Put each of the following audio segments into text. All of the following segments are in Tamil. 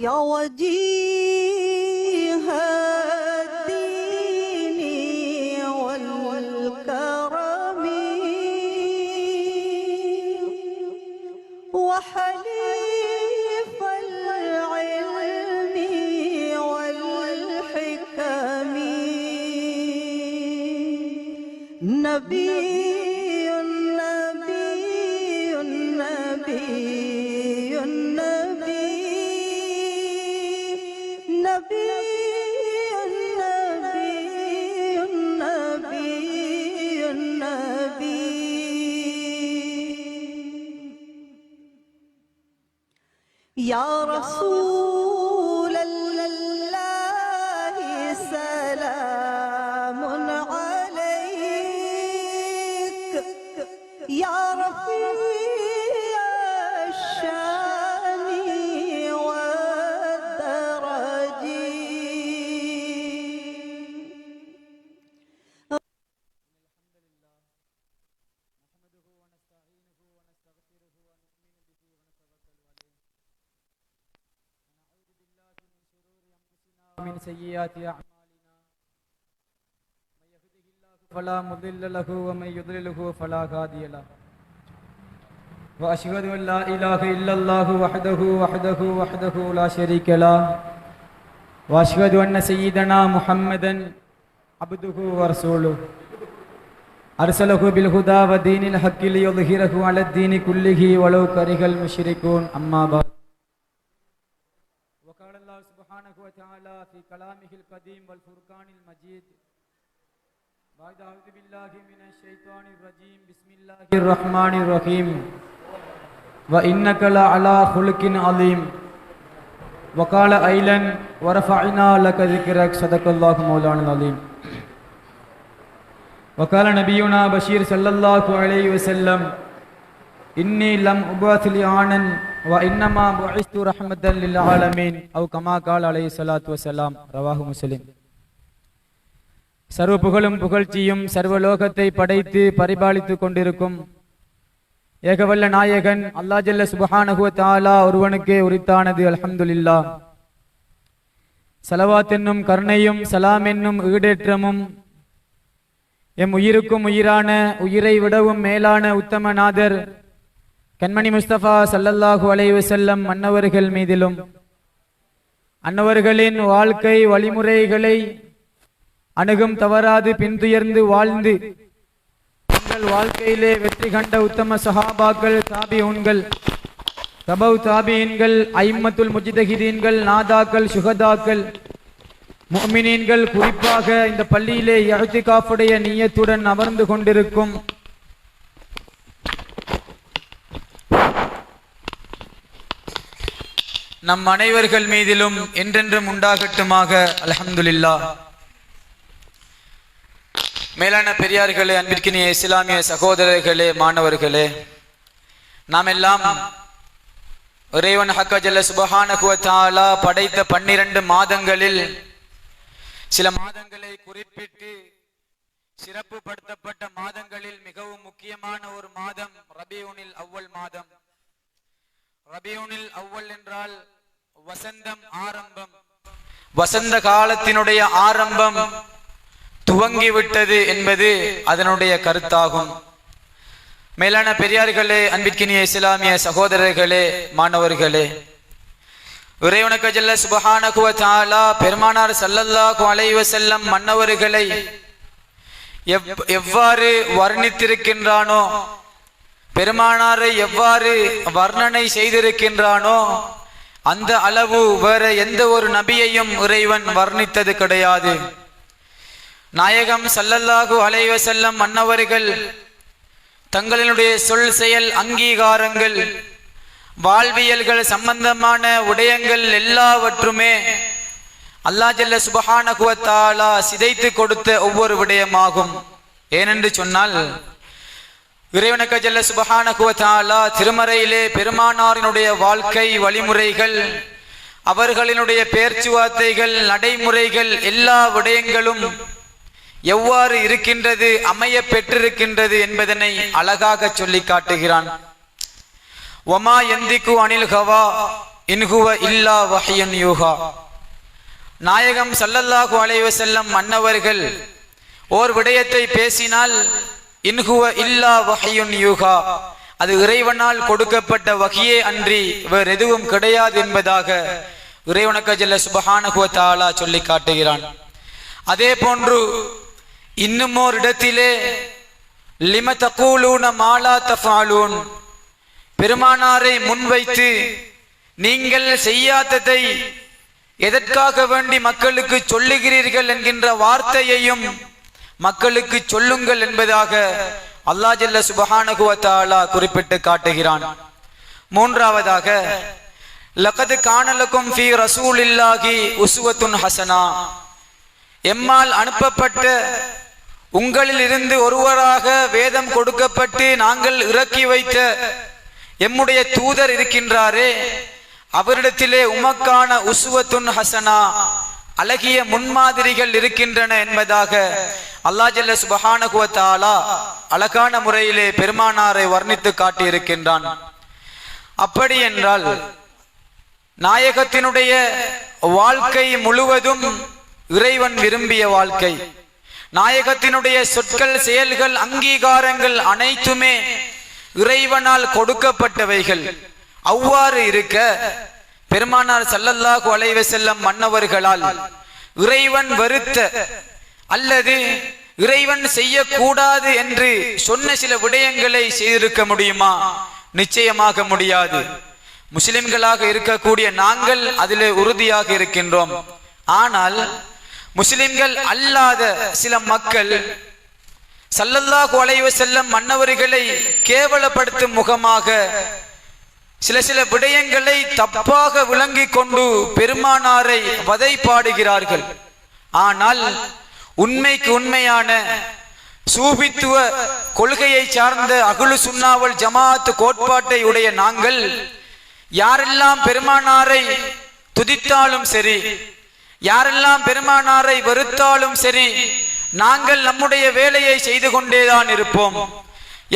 要我的。يا رسول سيئات أعمالنا. من يهده الله فلا مضل له ومن يضلله فلا هادي له. وأشهد أن لا إله إلا الله وحده وحده وحده لا شريك له. وأشهد أن سيدنا محمدا عبده ورسوله. أرسله بالهدى ودين الحق ليظهره على الدين كله ولو كره المشركون. أما بعد وقال الله سبحانه وتعالى في كلامه القديم والفرقان المجيد. بعد أعوذ بالله من الشيطان الرجيم. بسم الله الرحمن الرحيم. وإنك لعلى خلق عظيم وقال أيلا ورفعنا لك ذكرك. صدق الله مولانا العظيم. وقال نبينا بشير صلى الله عليه وسلم إني لم أبعث لعانا وإنما بعثت رحمة للعالمين أو كما قال عليه الصلاة والسلام رواه مسلم சர்வ புகழும் புகழ்ச்சியும் சர்வலோகத்தை படைத்து பரிபாலித்துக் கொண்டிருக்கும் ஏகவல்ல நாயகன் அல்லா ஜல்ல சுபஹானஹு வ தஆலா ஒருவனுக்கே உரித்தானது அல்ஹம்துலில்லா சலவாத் என்னும் கருணையும் சலாம் என்னும் ஈடேற்றமும் எம் உயிருக்கும் உயிரான உயிரை விடவும் மேலான உத்தமநாதர் கண்மணி முஸ்தபா சல்லல்லாஹு அலைஹி செல்லம் அன்னவர்கள் மீதிலும் அன்னவர்களின் வாழ்க்கை வழிமுறைகளை அணுகும் தவறாது பின்துயர்ந்து வாழ்ந்து உங்கள் வாழ்க்கையிலே வெற்றி கண்ட உத்தம சஹாபாக்கள் தாபியூன்கள் தபவ் தாபியன்கள் ஐம்மத்துல் முஜிதஹிதீன்கள் நாதாக்கள் சுகதாக்கள் முஃமினீன்கள் குறிப்பாக இந்த பள்ளியிலே இஅ்திகாஃபுடைய நீயத்துடன் அமர்ந்து கொண்டிருக்கும் நம் அனைவர்கள் மீதிலும் என்றென்றும் உண்டாகட்டுமாக அலமதுல்லா மேலான பெரியார்களே அன்பிற்கினிய இஸ்லாமிய சகோதரர்களே மாணவர்களே நாம் எல்லாம் இறைவன் ஹக்கஜல்ல சுபஹானஹு படைத்த பன்னிரண்டு மாதங்களில் சில மாதங்களை குறிப்பிட்டு சிறப்புப்படுத்தப்பட்ட மாதங்களில் மிகவும் முக்கியமான ஒரு மாதம் ரபியூனில் அவ்வல் மாதம். ரபியூனில் அவ்வல் என்றால் வசந்தம் ஆரம்பம். வசந்த காலத்தினுடைய ஆரம்பம் துவங்கிவிட்டது என்பது அதனுடைய கருத்தாகும். மேலான பெரியார்களே அன்பிற்கினிய இஸ்லாமிய சகோதரர்களே மாணவர்களே இறைவனுக்கு ஜல்ல சுபஹானகுவ தாலா பெருமானார் சல்லல்லாஹு அலைவ செல்லம் மன்னவர்களை எவ்- எவ்வாறு வர்ணித்திருக்கின்றானோ பெருமானாரை எவ்வாறு வர்ணனை செய்திருக்கின்றானோ அந்த அளவு வேற எந்த ஒரு நபியையும் இறைவன் வர்ணித்தது கிடையாது. நாயகம் சல்லல்லாஹு அலைவ வஸல்லம் மன்னவர்கள் தங்களினுடைய சொல் செயல் அங்கீகாரங்கள் வாழ்வியல்கள் சம்பந்தமான உடையங்கள் எல்லாவற்றுமே அல்லா ஜல்ல சுபஹானகுவத்தாலா சிதைத்து கொடுத்த ஒவ்வொரு விடயமாகும். ஏனென்று சொன்னால் இறைவனுக்கு ஜல்ல சுபஹானஹு வ திருமறையிலே பெருமானாரினுடைய வாழ்க்கை வழிமுறைகள் அவர்களினுடைய பேச்சுவார்த்தைகள் நடைமுறைகள் எல்லா விடயங்களும் எவ்வாறு இருக்கின்றது அமைய பெற்றிருக்கின்றது என்பதனை அழகாக சொல்லி காட்டுகிறான். ஒமா எந்திக்கு அனில் ஹவா இன்குவ இல்லா வஹியன் யூஹா. நாயகம் சல்லல்லாஹு அலைவசல்லம் மன்னவர்கள் ஓர் விடயத்தை பேசினால் இன்ஹுவ இல்லா வஹியுன் யூஹா. அது இறைவனால் கொடுக்கப்பட்ட வகையே அன்றி வேறு எதுவும் கிடையாது என்பதாக இறைவனக்க ஜல்ல சுபஹானஹு வ சொல்லி காட்டுகிறான். அதே போன்று இன்னும் இடத்திலே லிம தகூலூன மாலா தஃபாலூன். பெருமானாரை முன்வைத்து நீங்கள் செய்யாததை எதற்காக வேண்டி மக்களுக்கு சொல்லுகிறீர்கள் என்கின்ற வார்த்தையையும் மக்களுக்கு சொல்லுங்கள் என்பதாக அல்லாஹ் ஜல்ல குறிப்பிட்டு காட்டுகிறான். மூன்றாவதாக லகது காணலுக்கும் ஃபி ரசூல் இல்லாகி உசுவத்துன் ஹசனா. எம்மால் அனுப்பப்பட்ட உங்களில் இருந்து ஒருவராக வேதம் கொடுக்கப்பட்டு நாங்கள் இறக்கி வைத்த எம்முடைய தூதர் இருக்கின்றாரே அவரிடத்திலே உமக்கான உசுவத்துன் ஹசனா அழகிய முன்மாதிரிகள் இருக்கின்றன என்பதாக அல்லாஹ் ஜல்ல சுபஹானகுவத்தாலா அழகான முறையிலே பெருமானாரை வர்ணித்து காட்டியிருக்கின்றான். அப்படி என்றால் நாயகத்தினுடைய வாழ்க்கை முழுவதும் இறைவன் விரும்பிய வாழ்க்கை. நாயகத்தினுடைய சொற்கள் செயல்கள் அங்கீகாரங்கள் அனைத்துமே இறைவனால் கொடுக்கப்பட்டவைகள். அவ்வாறு இருக்க பெருமானார் சல்லல்லாஹு அலைஹி வஸல்லம் மன்னவர்களால் இறைவன் வெறுத்த அல்லது இறைவன் செய்யக்கூடாது என்று சொன்ன சில விடயங்களை செய்திருக்க முடியுமா? நிச்சயமாக முடியாது. முஸ்லிம்களாக இருக்கக்கூடிய நாங்கள் அதில் உறுதியாக இருக்கின்றோம். ஆனால் முஸ்லிம்கள் அல்லாத சில மக்கள் சல்லல்லாஹு அலைஹி செல்லும் மன்னவர்களை கேவலப்படுத்தும் முகமாக சில சில விடயங்களை தப்பாக விளங்கிக் கொண்டு பெருமானாரை வதைப்பாடுகிறார்கள் ஆனால் உண்மைக்கு உண்மையான சூபித்துவ கொள்கையை சார்ந்த அகுலு சுன்னாவல் ஜமாத் கோட்பாட்டை உடைய நாங்கள் யாரெல்லாம் பெருமானாரை துதித்தாலும் சரி யாரெல்லாம் பெருமானாரை வெறுத்தாலும் சரி நாங்கள் நம்முடைய வேலையை செய்து கொண்டேதான் இருப்போம்.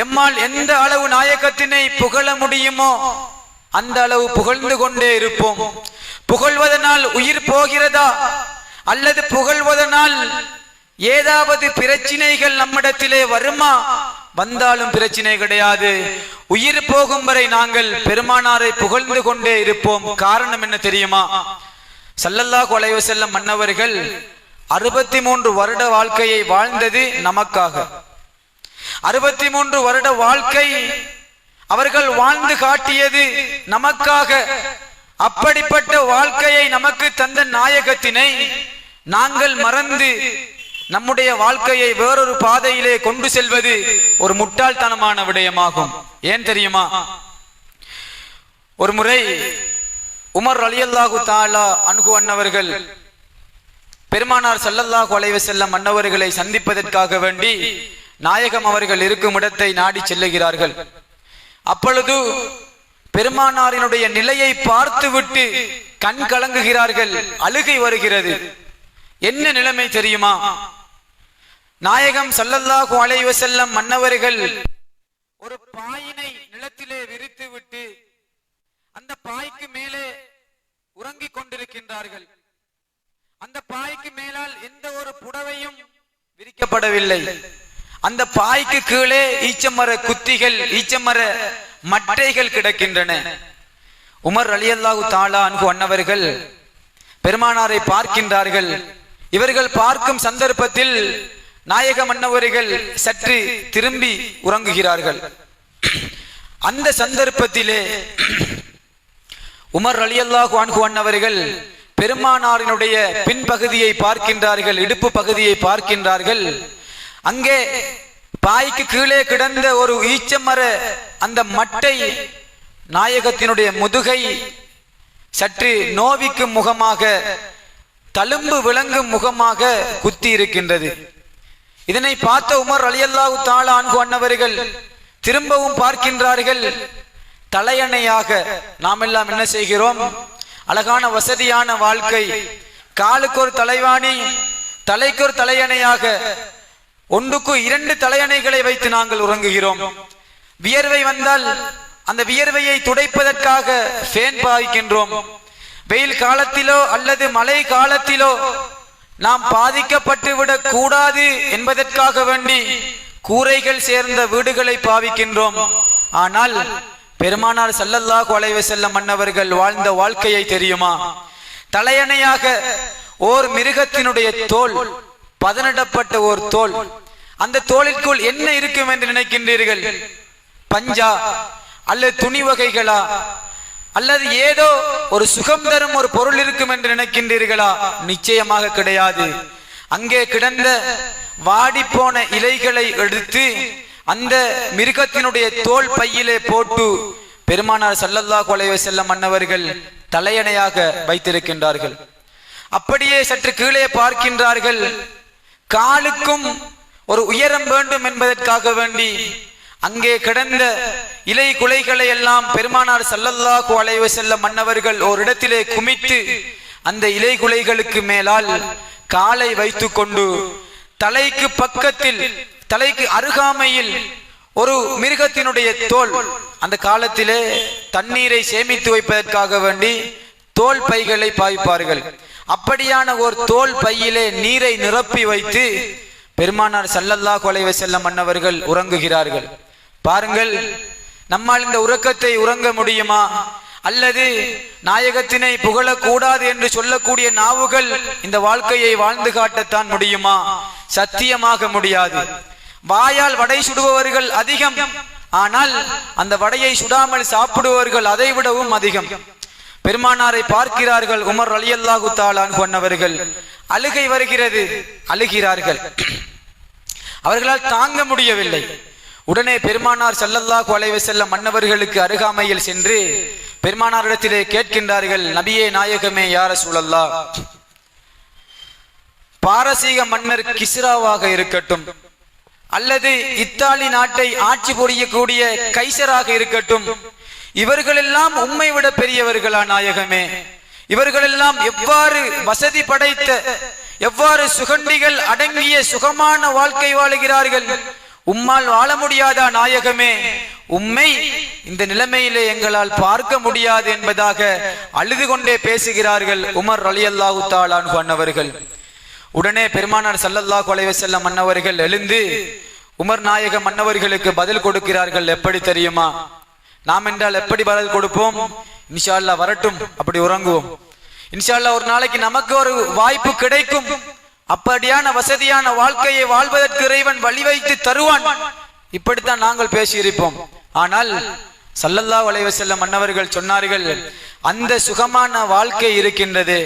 எம்மால் எந்த அளவு நாயகத்தினை புகழ முடியுமோ அந்த அளவு புகழ்ந்து கொண்டே இருப்போம். புகழ்வதனால் உயிர் போகிறதா? அல்லது புகழ்வதனால் ஏதாவது பிரச்சினைகள் நம்மிடத்திலே வருமா? வந்தாலும் பிரச்சனை கிடையாது. உயிர் போகும் வரை நாங்கள் பெருமானாரை புகழ்ந்து கொண்டே இருப்போம். காரணம் என்ன தெரியுமா? சல்லல்லா கொலைவு செல்லும் மன்னவர்கள் அறுபத்தி மூன்று வருட வாழ்க்கையை வாழ்ந்தது நமக்காக. அறுபத்தி மூன்று வருட வாழ்க்கை அவர்கள் வாழ்ந்து காட்டியது நமக்காக. அப்படிப்பட்ட வாழ்க்கையை நமக்கு தந்த நாயகத்தினை நாங்கள் மறந்து நம்முடைய வாழ்க்கையை வேறொரு பாதையிலே கொண்டு செல்வது ஒரு முட்டாள்தனமான விடயமாகும். ஏன் தெரியுமா? ஒரு முறை உமர் அலியல்லாஹு தாலா அணுகு அண்ணவர்கள் பெருமானார் சல்லல்லாஹு அலைவ செல்லம் அன்னவர்களை சந்திப்பதற்காக வேண்டி நாயகம் அவர்கள் இருக்கும் இடத்தை நாடி செல்லுகிறார்கள். அப்பொழுது பெருமானாரினுடைய நிலையை பார்த்துவிட்டு கண் கலங்குகிறார்கள் அழுகை வருகிறது. என்ன நிலைமை தெரியுமா? நாயகம் ஸல்லல்லாஹு அலைஹி வஸல்லம் மன்னவர்கள் ஒரு பாயினை நிலத்திலே விரித்து விட்டு அந்த பாய்க்கு மேலே உறங்கிக் கொண்டிருக்கின்றார்கள். அந்த பாய்க்கு மேலால் எந்த ஒரு புடவையும் விரிக்கப்படவில்லை. அந்த பாய்க்கு கீழே ஈச்சமர குத்திகள் ஈச்சமர மட்டைகள் கிடக்கின்றன. உமர் அலியல்லாஹு தாலா அன்பு அன்னவர்கள் பெருமானாரை பார்க்கின்றார்கள். இவர்கள் பார்க்கும் சந்தர்ப்பத்தில் நாயக மன்னவர்கள் சற்று திரும்பி உறங்குகிறார்கள். அந்த சந்தர்ப்பத்திலே உமர் அலியல்லாஹு அன்ஹு பெருமானாரினுடைய பின்பகுதியை பார்க்கின்றார்கள் இடுப்பு பகுதியை பார்க்கின்றார்கள். அங்கே பாய்க்கு கீழே கிடந்த ஒரு ஈச்சமர அந்த மட்டை நாயகத்தினுடைய முதுகை சற்று நோவிக்கும் முகமாக தழும்பு விளங்கும் முகமாக குத்தி இருக்கின்றது இதனை பார்த்த உமர் அலியல்லாஹு தாலா அன்பு அன்னவர்கள் திரும்பவும் பார்க்கின்றார்கள். தலையணையாக நாம் எல்லாம் என்ன செய்கிறோம்? அழகான வசதியான வாழ்க்கை. காலுக்கு ஒரு தலைவாணி தலைக்கு ஒரு தலையணையாக ஒன்றுக்கு இரண்டு தலையணைகளை வைத்து நாங்கள் உறங்குகிறோம். வியர்வை வந்தால் அந்த வியர்வையை துடைப்பதற்காக ஃபேன் பாய்க்கின்றோம். வெயில் காலத்திலோ அல்லது மழை காலத்திலோ நாம் பாதிக்கப்பட்டு விடக் கூடாது என்பதற்காக வேண்டி கூரைகள் சேர்ந்த வீடுகளை பாவிக்கின்றோம். ஆனால் பெருமானார் ஸல்லல்லாஹு அலைஹி செல்ல மன்னவர்கள் வாழ்ந்த வாழ்க்கையை தெரியுமா? தலையணையாக ஓர் மிருகத்தினுடைய தோல் பதனிடப்பட்ட ஒரு தோல் அந்த தோலிற்குள் என்ன இருக்கும் என்று நினைக்கின்றீர்கள்? பஞ்சா அல்லது துணி வகைகளா? அல்லது ஏதோ ஒரு சுகம் தரும் ஒரு பொருள் இருக்கும் என்று நினைக்கின்றீர்களா? நிச்சயமாக கிடையாது. அங்கே கிடந்த வாடிப்போன இலைகளை எடுத்து அந்த மிருகத்தினுடைய தோல் பையிலே போட்டு பெருமானார் சல்லல்லா அலைஹி செல்ல மன்னவர்கள் தலையணையாக வைத்திருக்கின்றார்கள். அப்படியே சற்று கீழே பார்க்கின்றார்கள். காலுக்கும் ஒரு உயரம் வேண்டும் என்பதற்காக வேண்டி அங்கே கிடந்த இலை குலைகளை எல்லாம் பெருமானார் சல்லல்லாஹு அலைவ செல்ல மன்னவர்கள் ஒரு இடத்திலே குமித்து அந்த இலை குலைகளுக்கு மேலால் காலை வைத்துக்கொண்டு தலைக்கு பக்கத்தில் தலைக்கு அருகாமையில் ஒரு மிருகத்தினுடைய தோல் அந்த காலத்திலே தண்ணீரை சேமித்து வைப்பதற்காக வேண்டி தோல் பைகளை பாய்ப்பார்கள். அப்படியான ஒரு தோல் பையிலே நீரை நிரப்பி வைத்து பெருமானார் சல்லல்லா அலைஹி செல்ல மன்னவர்கள் உறங்குகிறார்கள். பாருங்கள் நம்மால் இந்த உறக்கத்தை உறங்க முடியுமா? அல்லது நாயகத்தினை புகழக்கூடாது என்று சொல்லக்கூடிய நாவுகள் இந்த வாழ்க்கையை வாழ்ந்து காட்டத்தான் முடியுமா? சத்தியமாக முடியாது. வாயால் வடை சுடுபவர்கள் அதிகம். ஆனால் அந்த வடையை சுடாமல் சாப்பிடுபவர்கள் அதை விடவும் அதிகம். பெருமானாரை பார்க்கிறார்கள் உமர் அலியல்லாஹு தாலான் கொண்டவர்கள் அழுகை வருகிறது அழுகிறார்கள். அவர்களால் தாங்க முடியவில்லை. உடனே பெருமானார் ஸல்லல்லாஹு கொலைவு செல்ல மன்னவர்களுக்கு அருகாமையில் சென்று பெருமானாரிடத்திலே கேட்கின்றார்கள் நபியே நாயகமே யார சூழல்லா பாரசீக மன்னர் கிஸ்ராவாக இருக்கட்டும் அல்லது இத்தாலி நாட்டை ஆட்சி புரியக்கூடிய கைசராக இருக்கட்டும் இவர்களெல்லாம் உண்மை விட பெரியவர்களா நாயகமே? இவர்களெல்லாம் எவ்வாறு வசதி படைத்த எவ்வாறு சுகண்டிகள் அடங்கிய சுகமான வாழ்க்கை வாழுகிறார்கள்? உம்மால் வாழ முடியாதா நாயகமே? உம்மை இந்த நிலைமையிலே எங்களால் பார்க்க முடியாது என்பதாக அழுது கொண்டே பேசுகிறார்கள் உமர் அலியல்லாஹு தாலான் அன்னவர்கள். உடனே பெருமானார் ஸல்லல்லாஹு கொலைவ செல்ல மன்னவர்கள் எழுந்து உமர் நாயக மன்னவர்களுக்கு பதில் கொடுக்கிறார்கள். எப்படி தெரியுமா? நாம் என்றால் எப்படி பதில் கொடுப்போம்? இன்ஷால்லா வரட்டும் அப்படி உறங்குவோம். இன்ஷா அல்லாஹ் ஒரு நாளைக்கு நமக்கு ஒரு வாய்ப்பு கிடைக்கும். அப்படியான வசதியான வாழ்க்கையை வாழ்வதற்கு இறைவன் வழி வைத்து தருவான். இப்படித்தான் நாங்கள் பேசியிருப்போம். ஆனால் சல்லல்லா வளைவ செல்ல மன்னவர்கள் சொன்னார்கள் அந்த சுகமான வாழ்க்கை இருக்கின்றது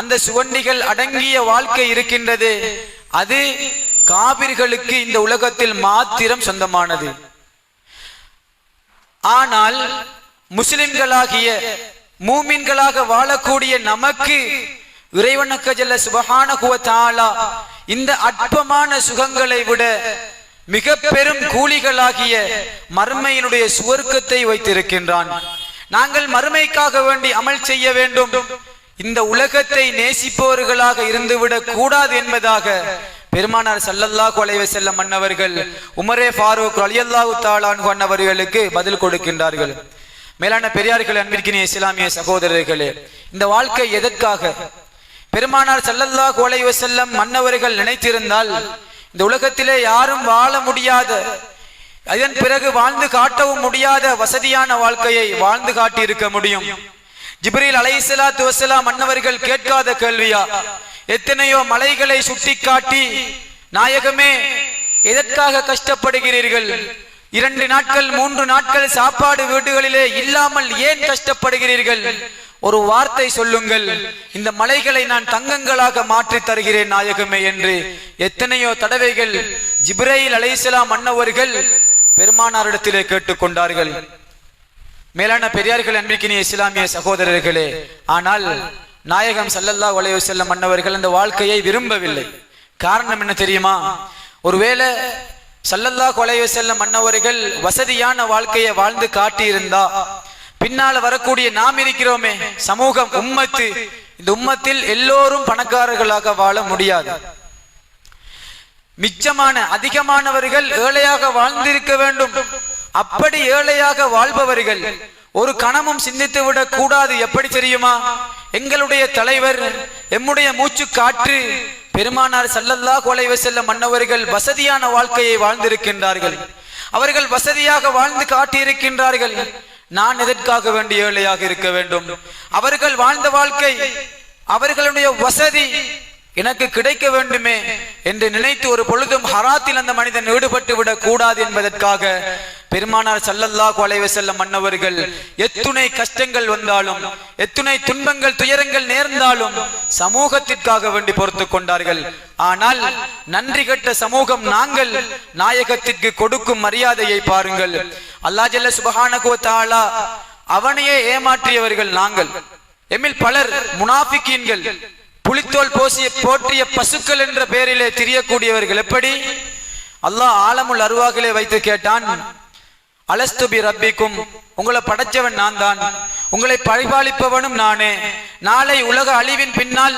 அந்த சுவண்டிகள் அடங்கிய வாழ்க்கை இருக்கின்றது அது காபிர்களுக்கு இந்த உலகத்தில் மாத்திரம் சொந்தமானது. ஆனால் முஸ்லிம்களாகிய மூமின்களாக வாழக்கூடிய நமக்கு இறைவனுக்கு ஜல்ல சுபஹானஹு வ இந்த அற்பமான சுகங்களை விட மிக பெரும் கூலிகளாகிய மறுமையினுடைய சுவர்க்கத்தை வைத்திருக்கின்றான். நாங்கள் மறுமைக்காக வேண்டி அமல் செய்ய வேண்டும். இந்த உலகத்தை நேசிப்பவர்களாக இருந்துவிடக் கூடாது என்பதாக பெருமானார் சல்லல்லா கொலைவ செல்ல மன்னவர்கள் உமரே ஃபாரூக் அலியல்லாஹு தாலான் அன்னவர்களுக்கு பதில் கொடுக்கின்றார்கள். மேலான பெரியார்கள் அன்பிற்கினிய இஸ்லாமிய சகோதரர்களே இந்த வாழ்க்கை எதற்காக? பெருமானார் செல்லல்லா கோலை செல்லம் மன்னவர்கள் நினைத்திருந்தால் இந்த உலகத்திலே யாரும் வாழ முடியாத. அதன் பிறகு வாழ்ந்து காட்டவும் முடியாத வசதியான வாழ்க்கையை வாழ்ந்து காட்டி இருக்க முடியும். ஜிப்ரீல் அலைசலா துவசலா மன்னவர்கள் கேட்காத கேள்வியா? எத்தனையோ மலைகளை சுட்டிக்காட்டி நாயகமே எதற்காக கஷ்டப்படுகிறீர்கள்? இரண்டு நாட்கள் மூன்று நாட்கள் சாப்பாடு வீடுகளிலே இல்லாமல் ஏன் கஷ்டப்படுகிறீர்கள்? ஒரு வார்த்தை சொல்லுங்கள். இந்த மலைகளை நான் தங்கங்களாக மாற்றி தருகிறேன் நாயகமே என்று எத்தனையோ தடவைகள் ஜிப்ரையில் அலைசலாம் மன்னவர்கள் பெருமானாரிடத்திலே கேட்டுக்கொண்டார்கள் மேலான பெரியார்கள் அன்பிக்கினிய இஸ்லாமிய சகோதரர்களே ஆனால் நாயகம் சல்லல்லா உலக செல்ல மன்னவர்கள் அந்த வாழ்க்கையை விரும்பவில்லை. காரணம் என்ன தெரியுமா? ஒருவேளை சல்லல்லா கொலைய செல்ல மன்னவர்கள் வசதியான வாழ்க்கையை வாழ்ந்து காட்டியிருந்தா பின்னால வரக்கூடிய நாம் இருக்கிறோமே சமூகம் உம்மத்து இந்த உம்மத்தில் எல்லோரும் பணக்காரர்களாக வாழ முடியாது. மிச்சமான அதிகமானவர்கள் ஏழையாக வாழ்ந்திருக்க வேண்டும். அப்படி ஏழையாக வாழ்பவர்கள் ஒரு கணமும் சிந்தித்து விட கூடாது எப்படி தெரியுமா? எங்களுடைய தலைவர் எம்முடைய மூச்சு காற்று பெருமானார் சல்லல்லா அலைஹி செல்ல மன்னவர்கள் வசதியான வாழ்க்கையை வாழ்ந்திருக்கின்றார்கள். அவர்கள் வசதியாக வாழ்ந்து காட்டியிருக்கின்றார்கள். நான் எதற்காக வேண்டிய ஏழையாக இருக்க வேண்டும்? அவர்கள் வாழ்ந்த வாழ்க்கை அவர்களுடைய வசதி எனக்கு கிடைக்க வேண்டுமே என்று நினைத்து ஒரு பொழுதும் ஹராத்தில் அந்த மனிதன் ஈடுபட்டு விடக் கூடாது என்பதற்காக பெருமானார் சல்லல்லா அலைஹி செல்ல மன்னவர்கள் எத்துணை கஷ்டங்கள் வந்தாலும் எத்துணை துன்பங்கள் துயரங்கள் நேர்ந்தாலும் சமூகத்திற்காக வேண்டி பொறுத்து கொண்டார்கள். ஆனால் நன்றி கெட்ட சமூகம் நாங்கள் நாயகத்திற்கு கொடுக்கும் மரியாதையை பாருங்கள். அல்லாஹ் ஜல்ல சுபஹானஹு வ அவனையே ஏமாற்றியவர்கள் நாங்கள். எம்மில் பலர் முனாபிக்கீன்கள் புலித்தோல் போசிய போற்றிய பசுக்கள் என்ற பெயரிலே திரியக்கூடியவர்கள் எப்படி? அல்லாஹ் ஆலமுள் அருவாகிலே வைத்து கேட்டான் அலஸ்துபி ரப்பிக்கும் உங்களை படைச்சவன் நான் தான். உங்களை பரிபாலிப்பவனும் நானே. நாளை உலக அழிவின் பின்னால்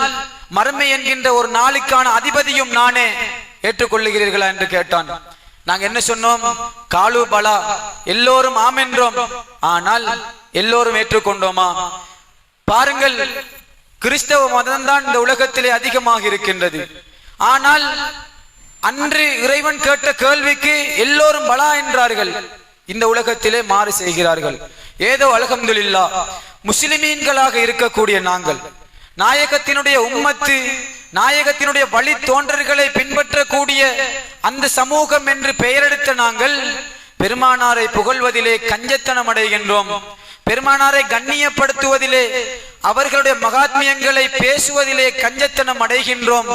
மறுமை என்கின்ற ஒரு நாளுக்கான அதிபதியும் நானே. ஏற்றுக்கொள்ளுகிறீர்களா என்று கேட்டான். நாங்க என்ன சொன்னோம்? காலு பலா எல்லோரும் ஆம் என்றோம். ஆனால் எல்லோரும் ஏற்றுக்கொண்டோமா? பாருங்கள் கிறிஸ்தவ மதம்தான் இந்த உலகத்திலே அதிகமாக இருக்கின்றது. ஆனால் அன்று இறைவன் கேட்ட கேள்விக்கு எல்லோரும் பலா என்றார்கள். இந்த உலகத்திலே மாறு செய்கிறார்கள். ஏதோ அலகம்துல்லா முஸ்லிமீன்களாக இருக்கக்கூடிய நாங்கள் நாயகத்தினுடைய உம்மத்து நாயகத்தினுடைய வழி தோன்றர்களை பின்பற்றக்கூடிய அந்த சமூகம் என்று பெயரெடுத்த நாங்கள் பெருமானாரை புகழ்வதிலே கஞ்சத்தனம் அடைகின்றோம் பெருமானாரை கண்ணியப்படுத்துவதிலே அவர்களுடைய மகாத்மியங்களை பேசுவதிலே கஞ்சத்தனம் அடைகின்றோம்.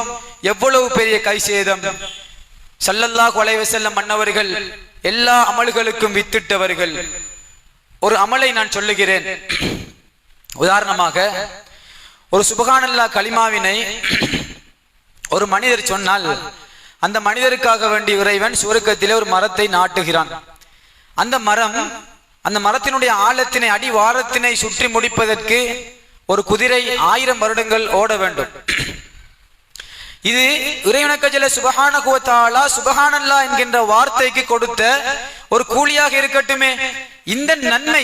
எவ்வளவு பெரிய கை சேதம் சல்லல்லா கொலைவ செல்லம் மன்னவர்கள் எல்லா அமல்களுக்கும் வித்திட்டவர்கள். ஒரு அமலை நான் சொல்லுகிறேன். உதாரணமாக ஒரு சுபகானல்லா கலிமாவினை ஒரு மனிதர் சொன்னால் அந்த மனிதருக்காக வேண்டிய இறைவன் சுருக்கத்திலே ஒரு மரத்தை நாட்டுகிறான். அந்த மரம் அந்த மரத்தினுடைய ஆழத்தினை அடி வாரத்தினை சுற்றி முடிப்பதற்கு ஒரு குதிரை ஆயிரம் வருடங்கள் ஓட வேண்டும். இது இறைவனக்கஜல சுபஹான குவத்தாலா சுபஹானல்லா என்கின்ற வார்த்தைக்கு கொடுத்த ஒரு கூலியாக இருக்கட்டுமே. இந்த நன்மை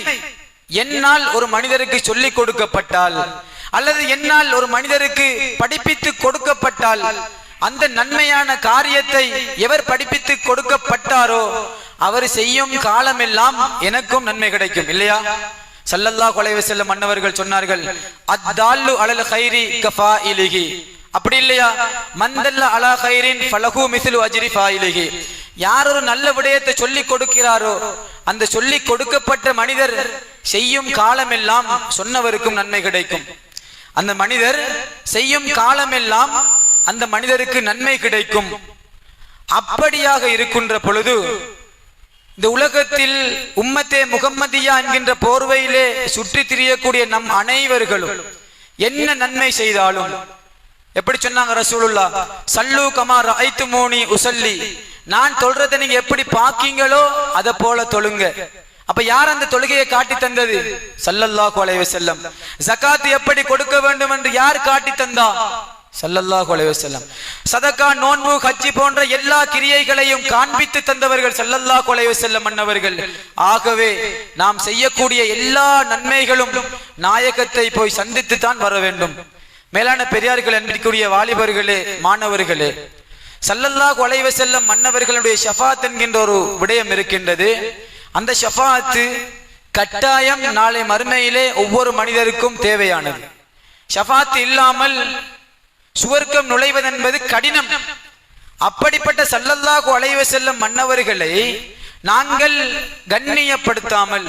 என்னால் ஒரு மனிதருக்கு சொல்லிக் கொடுக்கப்பட்டால் அல்லது என்னால் ஒரு மனிதருக்கு படிப்பித்து கொடுக்கப்பட்டால் அந்த நன்மையான காரியத்தை எவர் படிப்பித்து கொடுக்கப்பட்டாரோ அவர் செய்யும் காலமெல்லாம் எனக்கும் நன்மை கிடைக்கும் இல்லையா? சல்லல்லா கொலைவு செல்லும் மன்னவர்கள் சொன்னார்கள் அத்தால்லு அலல் ஹைரி கஃபா இலிகி அப்படி இல்லையா? மந்தல்ல அலா ஹைரின் பலகு மிசிலு அஜிரி ஃபாயிலிஹி. யார் ஒரு நல்ல விடயத்தை சொல்லி கொடுக்கிறாரோ அந்த சொல்லி கொடுக்கப்பட்ட மனிதர் செய்யும் காலமெல்லாம் சொன்னவருக்கும் நன்மை கிடைக்கும். அந்த மனிதர் செய்யும் காலமெல்லாம் அந்த மனிதருக்கு நன்மை கிடைக்கும். அப்படியாக இருக்கின்ற பொழுது இந்த உலகத்தில் உம்மத்தே முகம்மதியா என்கின்ற போர்வையிலே சுற்றி திரியக்கூடிய நம் அனைவர்களும் என்ன நன்மை செய்தாலும் எப்படி சொன்னாங்க ரசூலுல்லா? சல்லு கமார் ஐத்து மூனி உசல்லி. நான் தொழுறத நீங்க எப்படி பாக்கீங்களோ அத போல தொழுங்க. அப்ப யார் அந்த தொழுகையை காட்டி தந்தது? சல்லல்லாஹு அலைஹி வஸல்லம். ஜகாத் எப்படி கொடுக்க வேண்டும் என்று யார் காட்டி தந்தா? சல்லல்லாஹு அலைஹி செல்லம் சதக்கா நோன்பு ஹஜ்ஜி போன்ற எல்லா கிரியைகளையும் காண்பித்து தந்தவர்கள் சல்லல்லாஹு அலைஹி வஸல்லம் மன்னவர்கள் ஆகவே நாம் செய்யக்கூடிய எல்லா நன்மைகளும் நாயகத்தை போய் சந்தித்து தான் வர வேண்டும். மேலான பெரியார்கள் அன்பிற்குரிய வாலிபர்களே மாணவர்களே சல்லல்லாஹு அலைஹி செல்லம் மன்னவர்களுடைய ஷஃபாத் என்கின்ற ஒரு விடயம் இருக்கின்றது. அந்த ஷஃபாத்து கட்டாயம் நாளை மறுமையிலே ஒவ்வொரு மனிதருக்கும் தேவையானது. ஷஃபாத் இல்லாமல் சுவர்க்கம் நுழைவதென்பது கடினம். அப்படிப்பட்ட சல்லல்லாஹு அலைவ செல்லும் மன்னவர்களை நாங்கள் கண்ணியப்படுத்தாமல்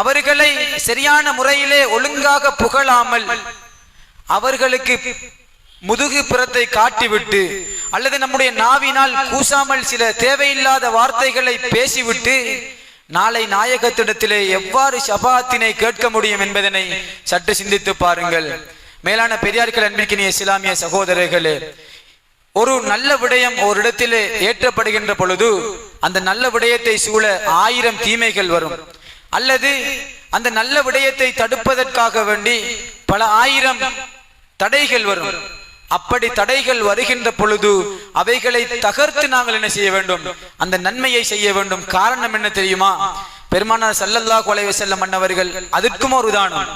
அவர்களை சரியான முறையிலே ஒழுங்காக புகழாமல் அவர்களுக்கு முதுகு புறத்தை காட்டிவிட்டு அல்லது நம்முடைய நாவினால் கூசாமல் சில தேவையில்லாத வார்த்தைகளை பேசிவிட்டு நாளை நாயகத்திடத்திலே எவ்வாறு ஷபாத்தினை கேட்க முடியும் என்பதனை சற்று சிந்தித்து பாருங்கள். மேலான பெரியார்கள் அன்பிற்கினிய இஸ்லாமிய சகோதரர்களே ஒரு நல்ல விடயம் ஒரு இடத்திலே ஏற்றப்படுகின்ற பொழுது அந்த நல்ல விடயத்தை சூழ ஆயிரம் தீமைகள் வரும். அல்லது அந்த நல்ல விடயத்தை தடுப்பதற்காக வேண்டி பல ஆயிரம் தடைகள் வரும். அப்படி தடைகள் வருகின்ற பொழுது அவைகளை தகர்த்து நாங்கள் என்ன செய்ய வேண்டும்? அந்த நன்மையை செய்ய வேண்டும். காரணம் என்ன தெரியுமா? பெருமானார் சல்லல்லா கொலை செல்ல மன்னவர்கள் அதற்கும் ஒரு உதாரணம்.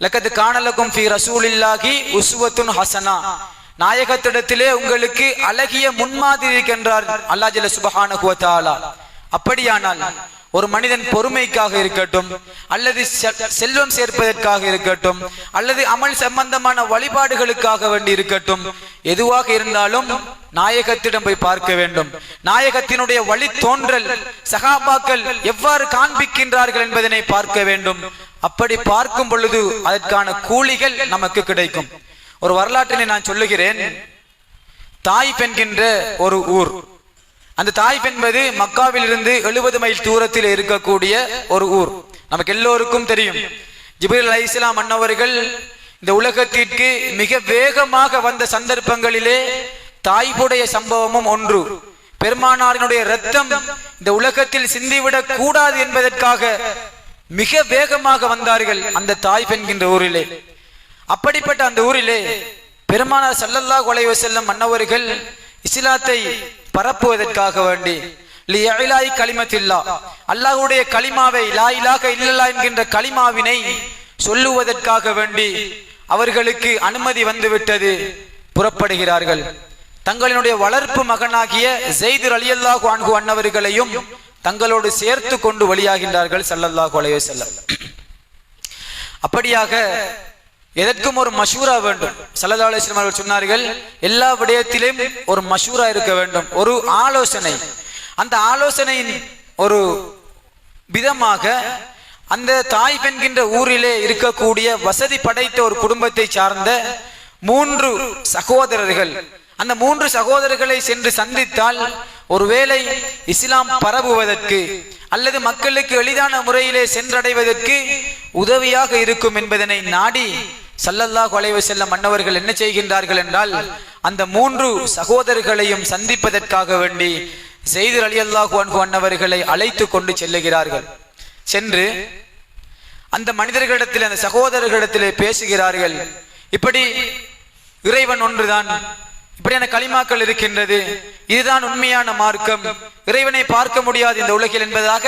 லக்கத்து காணலக்கும் ஃபி ரசூலில்லாஹி உசுவத்துன் ஹசனா. நாயகத்திடத்திலே உங்களுக்கு அழகிய முன்மாதிரி இருக்கின்றார் அல்லாஹ் ஜல்ல அப்படியானால் ஒரு மனிதன் பொறுமைக்காக இருக்கட்டும் அல்லது செ- செல்வம் சேர்ப்பதற்காக இருக்கட்டும் அல்லது அமல் சம்பந்தமான வழிபாடுகளுக்காக வேண்டி இருக்கட்டும் எதுவாக இருந்தாலும் நாயகத்திடம் போய் பார்க்க வேண்டும். நாயகத்தினுடைய வழி தோன்றல் சகாபாக்கள் எவ்வாறு காண்பிக்கின்றார்கள் என்பதனை பார்க்க வேண்டும். அப்படி பார்க்கும் பொழுது அதற்கான கூலிகள் நமக்கு கிடைக்கும். ஒரு வரலாற்றினை நான் சொல்லுகிறேன். தாய் பெண்கின்ற ஒரு ஊர். அந்த தாய்ப் என்பது மக்காவில் இருந்து எழுபது மைல் தூரத்தில் இருக்கக்கூடிய ஒரு ஊர். நமக்கு எல்லோருக்கும் தெரியும். ஜிபிரில் அலி இஸ்லாம் அன்னவர்கள் இந்த உலகத்திற்கு மிக வேகமாக வந்த சந்தர்ப்பங்களிலே தாய்ப்புடைய சம்பவமும் ஒன்று. பெருமானாரினுடைய ரத்தம் இந்த உலகத்தில் சிந்திவிடக் கூடாது என்பதற்காக மிக வேகமாக வந்தார்கள் அந்த தாய்ப் என்கின்ற ஊரிலே. அப்படிப்பட்ட அந்த ஊரிலே பெருமானார் சல்லல்லா அலைஹி செல்லும் மன்னவர்கள் இஸ்லாத்தை பரப்புவதற்காக வேண்டி. லியஇலாய் கலிமத்தில்லா அல்லாஹ்வுடைய கலிமாவை லா இலாக இல்லல்லா என்கின்ற கலிமாவினை சொல்லுவதற்காக வேண்டி அவர்களுக்கு அனுமதி வந்துவிட்டது. புறப்படுகிறார்கள். தங்களினுடைய வளர்ப்பு மகனாகிய ஜெயித் ரலியல்லாஹு அன்ஹு அன்னவர்களையும் தங்களோடு சேர்த்து கொண்டு வழியாகின்றார்கள் சல்லல்லாஹு அலைய செல்லம் அப்படியாக எதற்கும் ஒரு மஷூரா வேண்டும். சல்லல்லாஹு அவர்கள் சொன்னார்கள் எல்லா விடயத்திலும் ஒரு மஷூரா இருக்க வேண்டும். ஒரு ஆலோசனை. அந்த ஆலோசனையின் ஒரு விதமாக அந்த தாய் பெண்கின்ற ஊரிலே இருக்கக்கூடிய வசதி படைத்த ஒரு குடும்பத்தை சார்ந்த மூன்று சகோதரர்கள். அந்த மூன்று சகோதரர்களை சென்று சந்தித்தால் ஒருவேளை இஸ்லாம் பரவுவதற்கு அல்லது மக்களுக்கு எளிதான முறையிலே சென்றடைவதற்கு உதவியாக இருக்கும் என்பதனை நாடி சல்லல்லா கொலைவு செல்ல மன்னவர்கள் என்ன செய்கின்றார்கள் என்றால் அந்த மூன்று சகோதரர்களையும் சந்திப்பதற்காக வேண்டி செய்து அலி அல்லாஹு அன்னவர்களை அழைத்து கொண்டு செல்லுகிறார்கள். சென்று அந்த மனிதர்களிடத்தில் அந்த சகோதரர்களிடத்திலே பேசுகிறார்கள். இப்படி இறைவன் ஒன்றுதான் இப்படியான களிமாக்கள் இருக்கின்றது இதுதான் உண்மையான மார்க்கம். இறைவனை பார்க்க முடியாது இந்த உலகில் என்பதாக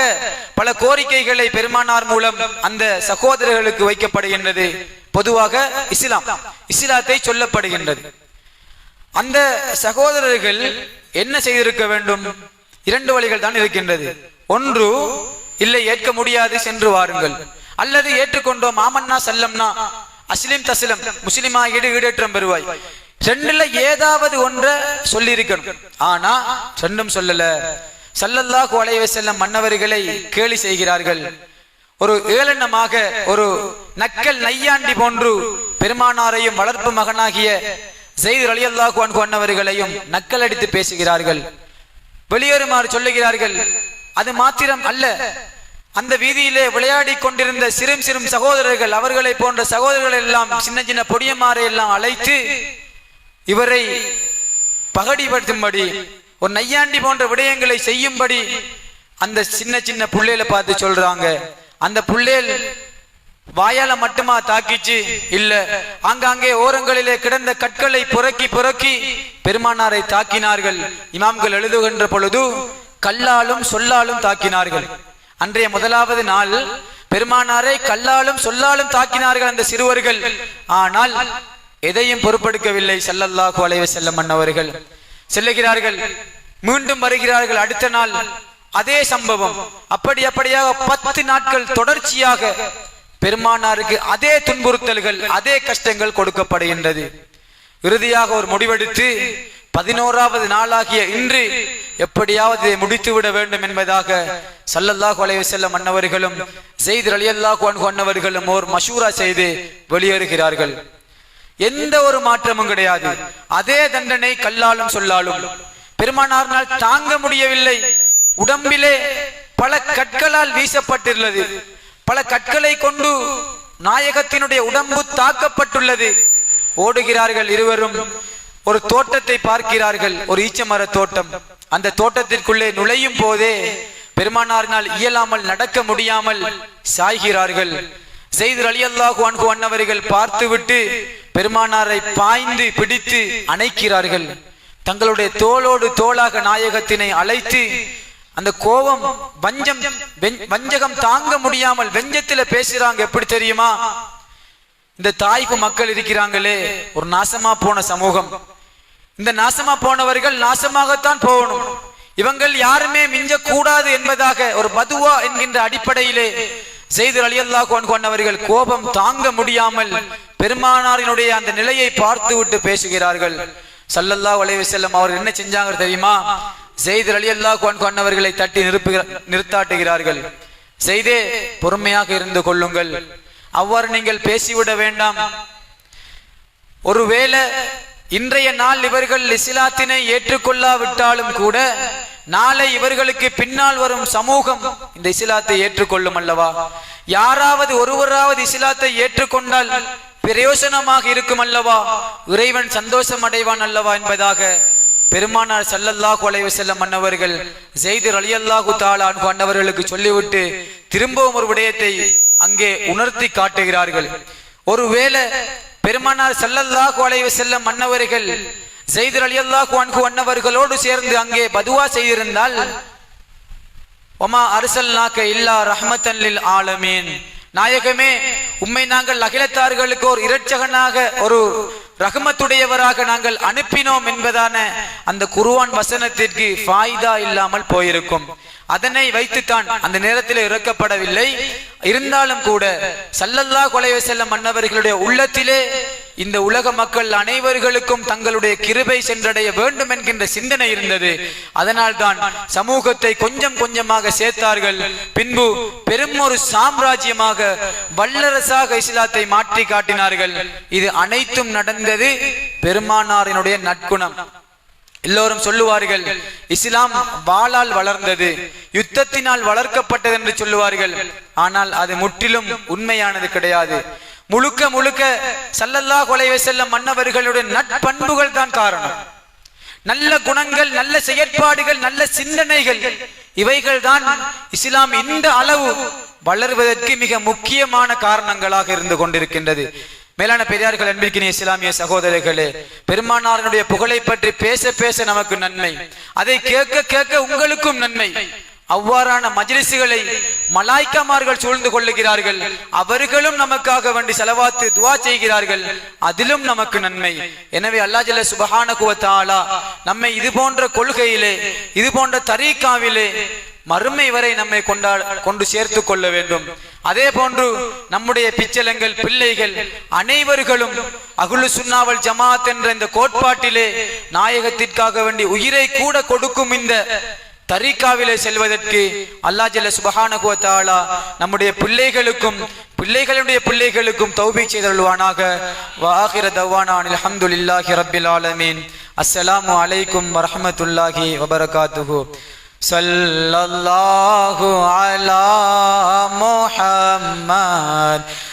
பல கோரிக்கைகளை பெருமானார் மூலம் அந்த சகோதரர்களுக்கு வைக்கப்படுகின்றது. பொதுவாக இஸ்லாம். இஸ்லாத்தை சொல்லப்படுகின்றது. அந்த சகோதரர்கள் என்ன செய்திருக்க வேண்டும்? இரண்டு வழிகள் தான் இருக்கின்றது. ஒன்று இல்லை ஏற்க முடியாது சென்று வாருங்கள். அல்லது ஏற்றுக்கொண்டோம் ஆமன்னா சல்லம்னா அஸ்லிம் தஸ்லம் முஸ்லிமா ஈடு ஈடேற்றம் பெறுவாய். ரெண்டுல ஏதாவது ஒன்ற சொல்லி இருக்கணும் ஆனா ரெண்டும் சொல்லல. சல்லல்லாஹு அலைஹி மன்னவர்களை கேலி செய்கிறார்கள். ஒரு ஏளனமாக ஒரு நக்கல் நையாண்டி போன்று பெருமானாரையும் வளர்ப்பு மகனாகிய செய்து அலி அல்லாஹு அன்னவர்களையும் நக்கல் அடித்து பேசுகிறார்கள். வெளியேறுமாறு சொல்லுகிறார்கள். அது மாத்திரம் அல்ல. அந்த வீதியிலே விளையாடி கொண்டிருந்த சிறும் சிறும் சகோதரர்கள் அவர்களை போன்ற சகோதரர்கள் எல்லாம் சின்ன சின்ன பொடியமாரை எல்லாம் அழைத்து இவரை பகடிப்படுத்தும்படி ஒரு நையாண்டி போன்ற விடயங்களை செய்யும்படி அந்த சின்ன சின்ன புள்ளையில பார்த்து சொல்றாங்க. அந்த புள்ளேல் வாயால மட்டுமா தாக்கிச்சு? இல்ல. ஆங்காங்கே ஓரங்களிலே கிடந்த கற்களை புரக்கி புரக்கி பெருமானாரை தாக்கினார்கள். இமாம்கள் எழுதுகின்ற பொழுது கல்லாலும் சொல்லாலும் தாக்கினார்கள். அன்றைய முதலாவது நாள் பெருமானாரை கல்லாலும் சொல்லாலும் தாக்கினார்கள் அந்த சிறுவர்கள். ஆனால் எதையும் பொறுப்பெடுக்கவில்லை செல்லல்லாஹு அலைவ செல்லம் அன்னவர்கள். செல்லுகிறார்கள். மீண்டும் வருகிறார்கள். அடுத்த நாள் அதே சம்பவம். அப்படி அப்படியாக பத்து நாட்கள் தொடர்ச்சியாக பெருமானாருக்கு அதே துன்புறுத்தல்கள் அதே கஷ்டங்கள் கொடுக்கப்படுகின்றது. இறுதியாக ஒரு முடிவெடுத்து பதினோராவது நாளாகிய இன்று எப்படியாவது முடித்து விட வேண்டும் என்பதாக சல்லல்லாஹு அலைஹி செல்ல அன்னவர்களும் செய்து அலியல்லாஹு அன்னவர்களும் ஓர் மஷூரா செய்து வெளியேறுகிறார்கள். எந்த ஒரு மாற்றமும் கிடையாது. அதே தண்டனை கல்லாலும் சொல்லாலும். பெருமானார்னால் தாங்க முடியவில்லை. உடம்பிலே பல கற்களால் வீசப்பட்டுள்ளது. பல கற்களை கொண்டு நாயகத்தினுடைய உடம்பு தாக்கப்பட்டுள்ளது. ஓடுகிறார்கள் இருவரும். ஒரு தோட்டத்தை பார்க்கிறார்கள். ஒரு ஈச்சமர தோட்டம். அந்த தோட்டத்திற்குள்ளே நுழையும் போதே பெருமானாரினால் இயலாமல் நடக்க முடியாமல் சாய்கிறார்கள். செய்து அலியல்லாஹு அன்ஹு அன்னவர்கள் பார்த்துவிட்டு பெருமானாரை பாய்ந்து பிடித்து அணைக்கிறார்கள். தங்களுடைய தோளோடு தோளாக நாயகத்தினை அழைத்து அந்த கோபம் வஞ்சம் வஞ்சகம் தாங்க முடியாமல் வெஞ்சத்துல பேசுறாங்க எப்படி தெரியுமா? இந்த தாய்ப்பு மக்கள் இருக்கிறாங்களே ஒரு நாசமா போன சமூகம். இந்த நாசமா போனவர்கள் நாசமாகத்தான் போகணும். இவங்கள் யாருமே மிஞ்ச கூடாது என்பதாக ஒரு பதுவா என்கின்ற அடிப்படையிலே செய்து அழியல்லா கொண்டவர்கள் கோபம் தாங்க முடியாமல் பெருமானாரினுடைய அந்த நிலையை பார்த்து விட்டு பேசுகிறார்கள். சல்லல்லா உலக செல்லம் அவர் என்ன செஞ்சாங்க தெரியுமா? செய்து அலி அல்லாஹ் கொண்டவர்களை தட்டி நிறுப்புகிற நிறுத்தாட்டுகிறார்கள். செய்தே பொறுமையாக இருந்து கொள்ளுங்கள். அவ்வாறு நீங்கள் பேசிவிட வேண்டாம். ஒருவேளை இன்றைய நாள் இவர்கள் இஸ்லாத்தினை ஏற்றுக்கொள்ளாவிட்டாலும் கூட நாளை இவர்களுக்கு பின்னால் வரும் சமூகம் இந்த இஸ்லாத்தை ஏற்றுக்கொள்ளும் அல்லவா? யாராவது ஒருவராவது இஸ்லாத்தை ஏற்றுக்கொண்டால் பிரயோசனமாக இருக்கும் அல்லவா? இறைவன் சந்தோஷம் அடைவான் அல்லவா என்பதாக பெருமானார் ஸல்லல்லாஹு கொலைவு செல்லம் மன்னவர்கள் ஜெயித் ரலியல்லாஹு தஆலா அன்ஹு அன்னவர்களுக்கு சொல்லிவிட்டு திரும்பவும் ஒரு விடயத்தை அங்கே உணர்த்தி காட்டுகிறார்கள். ஒருவேளை பெருமானார் ஸல்லல்லாஹு கொலைவு செல்லம் மன்னவர்கள் ஜெயித் ரலியல்லாஹு அன்ஹு அன்னவர்களோடு சேர்ந்து அங்கே பதுவா செய்திருந்தால் ஒமா அரசல்நாக்க இல்லா ரஹமத்தன்லில் ஆலமீன். நாயகமே உம்மை நாங்கள் அகிலத்தார்களுக்கு ஒரு இரட்சகனாக ஒரு ரஹமத்துடையவராக நாங்கள் அனுப்பினோம் என்பதான அந்த குருவான் வசனத்திற்கு ஃபாய்தா இல்லாமல் போயிருக்கும். அதனை வைத்துத்தான் அந்த நேரத்தில் இறக்கப்படவில்லை. இருந்தாலும் கூட சல்லல்லா கொலைவை செல்ல மன்னவர்களுடைய உள்ளத்திலே இந்த உலக மக்கள் அனைவர்களுக்கும் தங்களுடைய கிருபை சென்றடைய வேண்டும் என்கின்ற சிந்தனை இருந்தது. அதனால் தான் சமூகத்தை கொஞ்சம் கொஞ்சமாக சேர்த்தார்கள். பின்பு பெரும் ஒரு சாம்ராஜ்யமாக வல்லரசாக இஸ்லாத்தை மாற்றி காட்டினார்கள். இது அனைத்தும் நடந்தது பெருமானாரினுடைய நற்குணம். எல்லோரும் சொல்லுவார்கள் இஸ்லாம் வாளால் வளர்ந்தது யுத்தத்தினால் வளர்க்கப்பட்டது என்று சொல்லுவார்கள். ஆனால் அது முற்றிலும் உண்மையானது கிடையாது. முழுக்க முழுக்க சல்லல்லா கொலைவை செல்ல மன்னவர்களுடைய நட்பண்புகள் தான் காரணம். நல்ல குணங்கள் நல்ல செயற்பாடுகள் நல்ல சிந்தனைகள் இவைகள் தான் இஸ்லாம் இந்த அளவு வளர்வதற்கு மிக முக்கியமான காரணங்களாக இருந்து கொண்டிருக்கின்றது. மேலான பெரியார்கள் அன்பிற்கின இஸ்லாமிய சகோதரர்களே பெருமானாரனுடைய புகழை பற்றி பேச பேச நமக்கு நன்மை. அதை கேட்க கேட்க உங்களுக்கும் நன்மை. அவ்வாறான மஜ்லிசுகளை மலாய்க்கமார்கள் சூழ்ந்து கொள்ளுகிறார்கள். அவர்களும் நமக்காக வேண்டி செலவாத்து துவா செய்கிறார்கள். அதிலும் நமக்கு நன்மை. எனவே அல்லாஹ் ஜல்ல சுபஹான குவத்தாலா நம்மை இது போன்ற கொள்கையிலே இது போன்ற தரீக்காவிலே மறுமை வரை நம்மை கொண்டா கொண்டு சேர்த்து கொள்ள வேண்டும். அதே போன்று நம்முடைய பிச்சலங்கள் பிள்ளைகள் அனைவர்களும் அகுலு சுண்ணாவல் ஜமாத் என்ற இந்த கோட்பாட்டிலே நாயகத்திற்காக வேண்டி உயிரை கூட கொடுக்கும் இந்த தரீக்காவிலே செல்வதற்கு அல்லா ஜல்ல சுபஹானஹு நம்முடைய பிள்ளைகளுக்கும் பிள்ளைகளுடைய பிள்ளைகளுக்கும் தௌபி செய்தருள்வானாக வாஹிர தவானா அல்ஹம்துலில்லாஹி ரபில் ஆலமீன். அஸ்ஸலாமு அலைக்கும் வரமத்துல்லாஹி வபரகாத்துஹு. சல்லல்லாஹு அலா முஹம்மத்